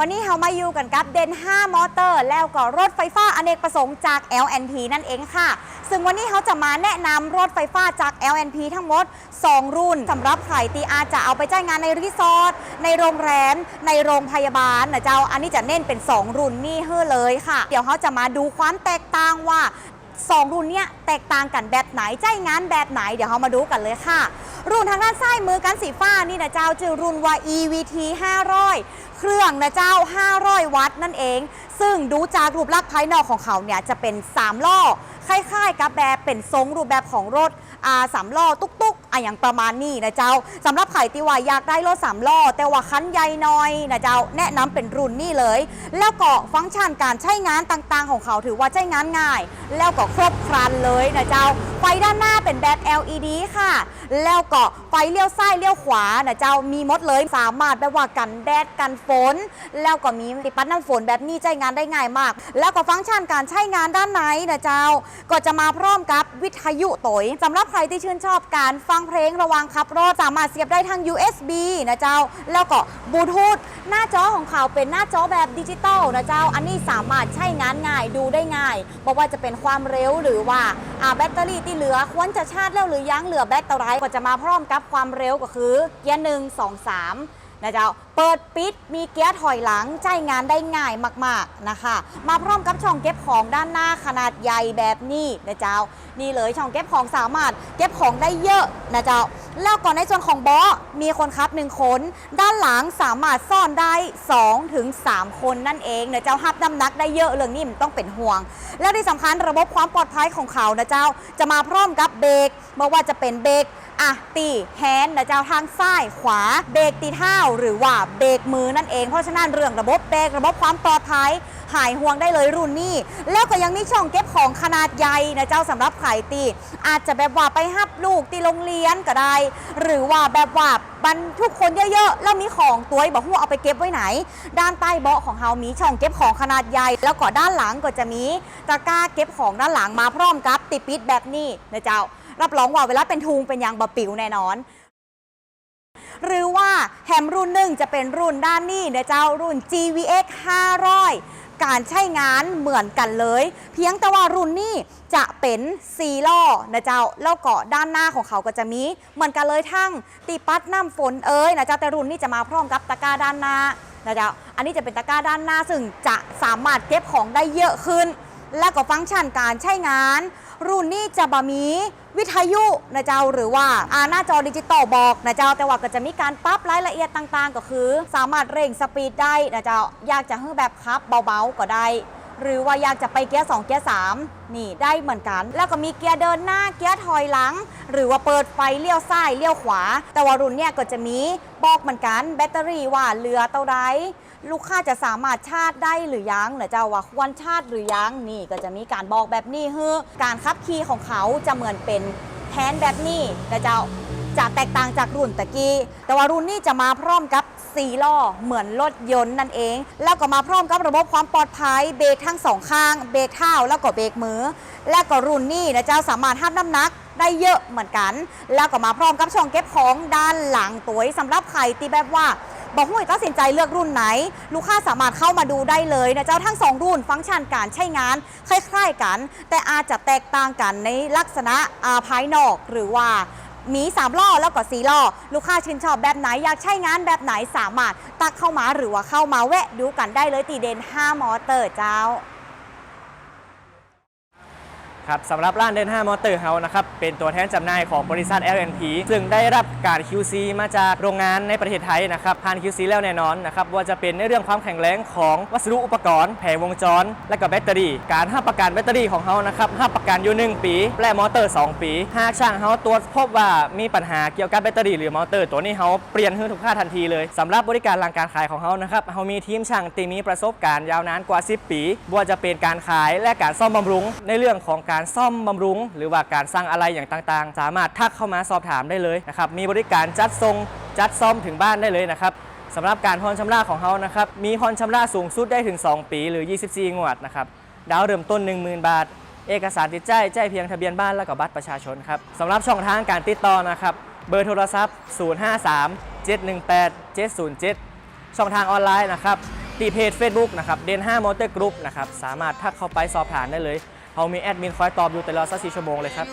วันนี้เรามาอยู่กันกับเดน 5 มอเตอร์ แล้วก็รถไฟฟ้าอเนกประสงค์จาก LNP นั่นเองค่ะ ซึ่งวันนี้เขาจะมาแนะนำรถไฟฟ้าจาก LNP ทั้งหมด 2 รุ่นสำหรับใครที่อาจจะเอาไปจ้างงานในรีสอร์ทในโรงแรม ในโรงพยาบาลนะเจ้า อันนี้จะเน้นเป็น 2 รุ่นนี่เฮ้อเลยค่ะ เดี๋ยวเขาจะมาดูความแตกต่างว่าสองรุ่นเนี้ยแตกต่างกันแบบไหนใจงานแบบไหนเดี๋ยวเรามาดูกันเลยค่ะ รุ่นทางด้านซ้ายมือกันสีฟ้านี่นะเจ้าชื่อรุ่นว่า EVT 500 เครื่องนะเจ้า 500 วัตต์นั่นเอง ซึ่งดูจากรูปลักษณ์ภายนอกของเขาเนี่ยจะเป็น 3 ล้อคล้ายๆกับแบบเป็นทรงรูปแบบของรถอาสามล้อตุ๊กๆอะอย่างประมาณนี้นะเจ้าสำหรับใครที่ว่าอยากได้รถสามล้อแต่ว่าคันใหญ่น่อยนะเจ้าแนะนำเป็นรุ่นนี้เลย แล้วก็ฟังก์ชันการใช้งานต่างๆ ของเขาถือว่าใช้งานง่าย แล้วก็ครบครันเลยนะเจ้า ด้านหน้าเป็นแบบ LED ค่ะ แล้วก็ไฟเลี้ยวซ้ายเลี้ยวขวานะเจ้ามีมดเลยสามารถแบบว่ากันแดดกันฝน แล้วก็มีติดปัดน้ำฝนแบบนี้ใช้งานได้ง่ายมาก แล้วก็ฟังก์ชันการใช้งานด้านในนะเจ้า ก็จะมาพร้อมกับวิทยุโตยสำหรับใครที่ชื่นชอบการฟังเพลงระว่างขับรถสามารถเสียบได้ทาง USB นะเจ้า แล้วก็บลูทูธหน้าจอของเขาเป็นหน้าจอแบบดิจิตอลนะเจ้า อันนี้สามารถใช้งานง่ายดูได้ง่ายบอกว่าจะเป็นความเร็วหรือว่าแบตเตอรี่ที่เหลือควรจะชาร์จแล้วหรือยังเหลือแบตเตอรี่ก็จะมาพร้อมกับความเร็วก็คือเกียร์หนึ่งสองสามนะเจ้า เปิดปิด มีเกียร์ถอยหลังใจงานได้ง่ายมาก ๆ นะคะ มาพร้อมกับช่องเก็บของด้านหน้าขนาดใหญ่แบบนี้นะเจ้า นี่เลยช่องเก็บของสามารถเก็บของได้เยอะนะเจ้า แล้วก่อนในส่วนของบาะมีคนขับหนึ่งคน ด้านหลังสามารถซ่อนได้2ถึง3คนนั่นเองเนะเจ้าฮับน้ำหนักได้เยอะเรื่องนี้มันต้องเป็นห่วง แล้วที่สำคัญระบบความปลอดภัยของเขานะเจ้า จะมาพร้อมกับเบรกไม่ว่าจะเป็นเบรกอะตีแฮนด์นะเจ้าทางซ้ายขวาเบรกตีเท้าหรือว่าเบรกมือนั่นเองเพราะฉะนั้นเรื่องระบบเบรกระบบความปลอดภัย หายห่วงได้เลยรุ่นนี้ แล้วก็ยังมีช่องเก็บของขนาดใหญ่นะเจ้าสำหรับไข่ตี อาจจะแบบว่าไปฮับลูกที่โรงเรียนก็ได้ หรือว่าแบบว่าบรรทุกคนเยอะๆแล้วมีของตัวบอกว่าเอาไปเก็บไว้ไหน ด้านใต้เบาะของเฮามีช่องเก็บของขนาดใหญ่ แล้วก็ด้านหลังก็จะมีตะกร้าเก็บของด้านหลังมาพร้อมกับติดปิดแบบนี้นะเจ้า รับรองว่าเวลาเป็นทุงเป็นยางบะปิวแน่นอนหรือว่าแฮมรุ่นหนึ่งจะเป็นรุ่นด้านนี้นะเจ้ารุ่น GVX 500 การใช้งานเหมือนกันเลย เพียงแต่ว่ารุ่นนี้จะเป็นซีล้อนะเจ้าแล้วก็ด้านหน้าของเขาก็จะมี เหมือนกันเลยทั้งตีปัดน้ำฝนเอ้ยนะเจ้าแต่รุ่นนี้จะมาพร้อมกับตะกร้าด้านหน้านะเจ้าอันนี้จะเป็นตะกร้าด้านหน้าซึ่งจะสามารถเก็บของได้เยอะขึ้น และก็ฟังก์ชันการใช้งาน รุ่นนี้จะบะมีวิทยุนะเจ้าหรือว่าอาหน้าจอดิจิตอลบอกนะเจ้าแต่ว่าก็จะมีการปรับรายละเอียดต่างๆ ก็คือ สามารถเร่งสปีดได้นะเจ้าอยากจะให้แบบคับเบาๆก็ได้ หรือว่าอยากจะไปเกียร์2เกียร์3นี่ได้เหมือนกัน แล้วก็มีเกียร์เดินหน้าเกียร์ถอยหลัง หรือว่าเปิดไฟเลี้ยวซ้ายเลี้ยวขวา แต่ว่ารุ่นเนี้ยก็จะมีบอกเหมือนกัน แบตเตอรี่ว่าเหลือเท่าไรลูกค้าจะสามารถชาร์จได้หรือยังนะเจ้าว่าควรชาร์จหรือยังนี่ก็จะมีการบอกแบบนี้เฮ้อการขับขี่ของเขาจะเหมือนเป็นแทนแบบนี้นะเจ้าจะแตกต่างจากรุ่นตะกี้แต่ว่ารุ่นนี้จะมาพร้อมกับ สีล้อเหมือนรถยนต์นั่นเอง แล้วก็มาพร้อมกับระบบความปลอดภัยเบรกทั้งสองข้างเบรกเท้าแล้วก็เบรกมือ และก็รุ่นนี้นะเจ้าสามารถห้ามน้ำหนักได้เยอะเหมือนกัน แล้วก็มาพร้อมกับช่องเก็บของด้านหลังตัวสำหรับใครที่แบบว่าบอกว่าตัดสินใจเลือกรุ่นไหน ลูกค้าสามารถเข้ามาดูได้เลยนะเจ้าทั้งสองรุ่นฟังก์ชันการใช้งาน คล้ายๆกัน แต่อาจจะแตกต่างกันในลักษณะอาภายนอกหรือว่า มี3ล้อแล้วก็4ล้อลูกค้าชื่นชอบแบบไหนอยากใช้งานแบบไหนสามารถตักเข้ามาหรือว่าเข้ามาแวะดูกันได้เลยตีเดน5มอเตอร์เจ้า ครับสำหรับร้านเดน5มอเตอร์เฮานะครับเป็นตัวแทนจำหน่ายของบริษัท LNP ซึ่งได้รับการ QC มาจากโรงงานในประเทศไทยนะครับผ่าน QC แล้วแน่นอนนะครับว่าจะเป็นในเรื่องความแข็งแรงของวัสดุอุปกรณ์ แผงวงจร และก็แบตเตอรี่ การห้าประกันแบตเตอรี่ของเขานะครับห้าประกันอยู่ 1 ปี และมอเตอร์ 2 ปี หากช่างเขาตรวจพบว่ามีปัญหาเกี่ยวกับแบตเตอรี่หรือมอเตอร์ ตัวนี้เขาเปลี่ยนให้ทุกค่าทันทีเลยสำหรับบริการหลังการขายของเขานะครับเขามีทีมช่างที่มีประสบการณ์ยาวนานกว่า 10 ปีว่าจะเป็นการขายและการซ่อมบำรุงในเรื่องของการการซ่อมบำรุง หรือว่าการสร้างอะไรอย่างต่างๆ สามารถทักเข้ามาสอบถามได้เลยนะครับมีบริการจัดส่งจัดซ่อมถึงบ้านได้เลยนะครับสำหรับการผ่อนชำระของเขานะครับมีผ่อนชำระสูงสุดได้ถึง 2 ปีหรือ 24 งวดนะครับดาวเริ่มต้น 10,000 บาท เอกสารติดใจแจ้งเพียงทะเบียนบ้านและก็บัตรประชาชนครับสำหรับช่องทางการติดต่อนะครับเบอร์โทรศัพท์ 053 718 707 ช่องทางออนไลน์นะครับตีเพจ Facebook นะครับเดน5 Motor Group นะครับสามารถทักเข้าไปสอบถามได้เลย เขามีแอดมินคอยตอบอยู่ตลอด24ชั่วโมงเลยครับ